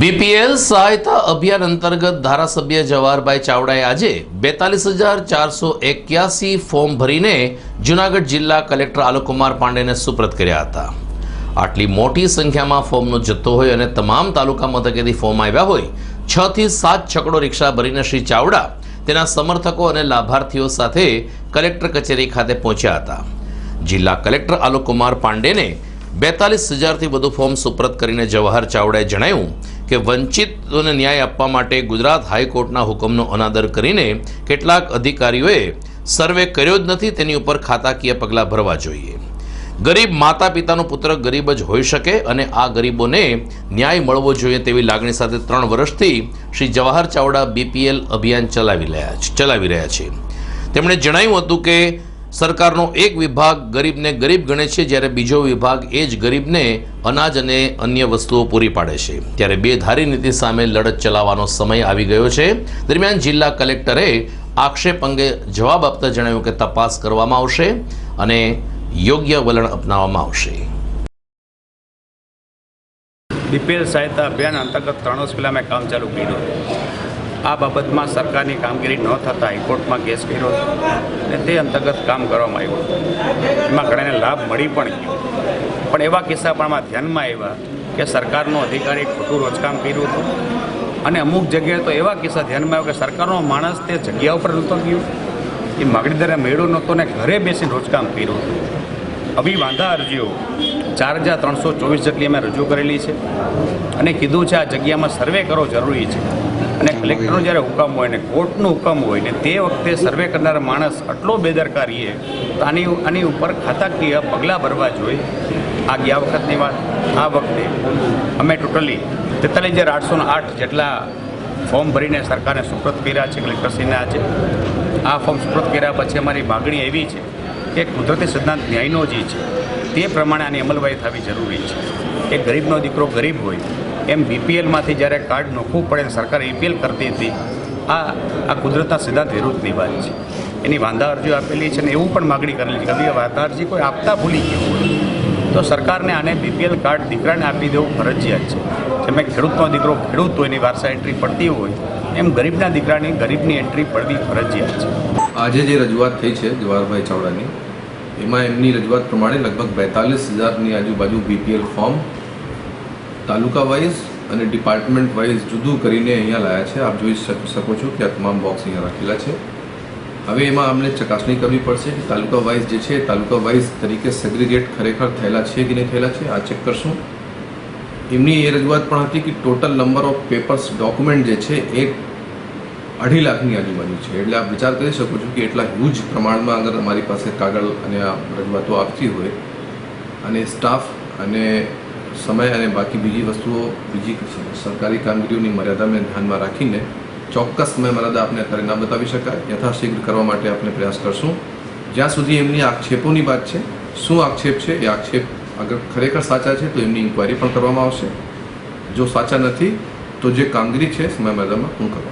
BPL સહાયતા અભિયાન અંતર્ગત ધારાસભ્ય જવાહરભાઈ ચાવડાએ આજે બેતાલીસ હજાર ચારસો એક્યાસી ફોર્મ ભરીને જૂનાગઢ જિલ્લા કલેક્ટર આલોકકુમાર પાંડેને સુપ્રત કર્યા હતા. આટલી મોટી સંખ્યામાં ફોર્મનો જથ્થો હોય અને તમામ તાલુકા મથકેથી ફોર્મ આવ્યા હોય છ થી સાત છકડો રિક્ષા ભરીને શ્રી ચાવડા તેના સમર્થકો અને લાભાર્થીઓ સાથે કલેક્ટર કચેરી ખાતે પહોંચ્યા હતા. જિલ્લા કલેક્ટર આલોકકુમાર પાંડેને બેતાલીસ હજારથી વધુ ફોર્મ સુપ્રત કરીને જવાહર ચાવડાએ જણાવ્યું કે વંચિતોને ન્યાય આપવા માટે ગુજરાત હાઈકોર્ટના હુકમનો અનાદર કરીને કેટલાક અધિકારીઓએ સર્વે કર્યો જ નથી, તેની ઉપર ખાતાકીય પગલાં ભરવા જોઈએ. ગરીબ માતા પિતાનો પુત્ર ગરીબ જ હોઈ શકે અને આ ગરીબોને ન્યાય મળવો જોઈએ તેવી લાગણી સાથે ત્રણ વર્ષથી શ્રી જવાહર ચાવડા બીપીએલ અભિયાન ચલાવી રહ્યા છે, ચલાવી રહ્યા છે. તેમણે જણાવ્યું હતું કે સરકારનો એક વિભાગ ગરીબને ગરીબ ગણે છે, જ્યારે બીજો વિભાગ એ જ ગરીબને અનાજ અને અન્ય વસ્તુઓ પૂરી પાડે છે. ત્યારે બે ધારી નીતિ સામે લડત ચલાવવાનો સમય આવી ગયો છે. દરમિયાન જિલ્લા કલેક્ટરે આક્ષેપ અંગે જવાબ આપતા જણાવ્યું કે તપાસ કરવામાં આવશે અને યોગ્ય વલણ અપનાવવામાં આવશે. બીપીએલ સહાયતા અભિયાન અંતર્ગત ત્રણ વર્ષ મેં કામ ચાલુ કર્યું. આ બાબતમાં સરકારની કામગીરી ન થતાં હાઈકોર્ટમાં કેસ કર્યો અને તે અંતર્ગત કામ કરવામાં આવ્યું. એમાં ઘણાને લાભ મળી પણ ગયો. પણ એવા કિસ્સા પણ આમાં ધ્યાનમાં આવ્યા કે સરકારનો અધિકારી ખોટું રોજકામ કર્યું હતું. અને અમુક જગ્યાએ તો એવા કિસ્સા ધ્યાનમાં આવ્યા કે સરકારનો માણસ તે જગ્યા ઉપર નહોતો ગયો. એ માગણીદારે મેળ્યો નહોતો ને ઘરે બેસીને રોજકામ કર્યું હતું. આવી વાંધા અરજીઓ ચાર હજાર ત્રણસો ચોવીસ જેટલી અમે રજૂ કરેલી છે. અને કીધું છે આ જગ્યામાં સર્વે કરવો જરૂરી છે. કલેક્ટરનો જ્યારે હુકમ હોય ને કોર્ટનો હુકમ હોય ને તે વખતે સર્વે કરનાર માણસ આટલો બેદરકારીએ તો આની આની ઉપર ખાતાકીય પગલાં ભરવા જોઈએ. આ ગયા વખતની વાત, આ વખતે અમે ટોટલી તેતાલીસ હજાર આઠસો આઠ જેટલા ફોર્મ ભરીને સરકારને સુપ્રત કર્યા છે, કલેક્ટરશ્રીને છે. આ ફોર્મ સુપ્રત કર્યા પછી અમારી માગણી એવી છે કે કુદરતી સિદ્ધાંત ન્યાયનો જે છે, તે પ્રમાણે આની અમલવારી થવી જરૂરી છે. એક ગરીબનો દીકરો ગરીબ હોય એમ બીપીએલમાંથી જ્યારે કાર્ડ નોખવું પડે સરકાર ઈપીએલ કરતી હતી, આ આ કુદરતના સિદ્ધાંત વિરુદ્ધની વાત છે. એની વાંધા અરજીઓ આપેલી છે ને એવું પણ માગણી કરેલી છે કે વાંધા અરજી કોઈ આપતા ભૂલી ગયું હોય, તો સરકારને આને બીપીએલ કાર્ડ દીકરાને આપી દેવું ફરજિયાત છે. જેમ ખેડૂતનો દીકરો ખેડૂત હોય, એની વારસા એન્ટ્રી પડતી હોય, એમ ગરીબના દીકરાની ગરીબની એન્ટ્રી પડવી ફરજિયાત છે. આજે જે રજૂઆત થઈ છે જવાહરભાઈ ચાવડાની, એમાં એમની રજૂઆત પ્રમાણે લગભગ બેતાલીસ હજારની આજુબાજુ બીપીએલ ફોર્મ તાલુકા વાઇઝ અને ડિપાર્ટમેન્ટ વાઇઝ જુદું કરીને અહીંયા લાયા છે. આપ જોઈ શક- છો કે આ તમામ બોક્સ અહીંયા રાખેલા છે. હવે એમાં અમને ચકાસણી કરવી પડશે કે તાલુકા વાઇઝ જે છે તાલુકા વાઇઝ તરીકે સેગ્રીગેટ ખરેખર થયેલા છે કે નહીં થયેલા છે, આ ચેક કરશું. એમની એ રજૂઆત પણ હતી કે total number of papers document જે છે એ અઢી લાખની આજુબાજુ છે. એટલે આપ વિચાર કરી શકો છો કે એટલા હ્યુજ પ્રમાણમાં અગર અમારી પાસે કાગળ અને આ રજૂઆતો આપતી હોય અને સ્ટાફ અને સમય અને બાકી બીજી વસ્તુઓ બીજી સરકારી કામગીરીઓની મર્યાદાને ધ્યાનમાં રાખીને ચોક્કસ સમય મર્યાદા આપને અત્યારે ના બતાવી શકાય. યથાશીઘ્ર કરવા માટે આપણે પ્રયાસ કરશું. જ્યાં સુધી એમની આક્ષેપોની વાત છે, શું આક્ષેપ છે, એ આક્ષેપ અગર ખરેખર સાચા છે, તો એમની ઇન્ક્વાયરી પણ કરવામાં આવશે. જો સાચા નથી, તો જે કામગીરી છે, સમય મર્યાદામાં પૂર્ણ કરવા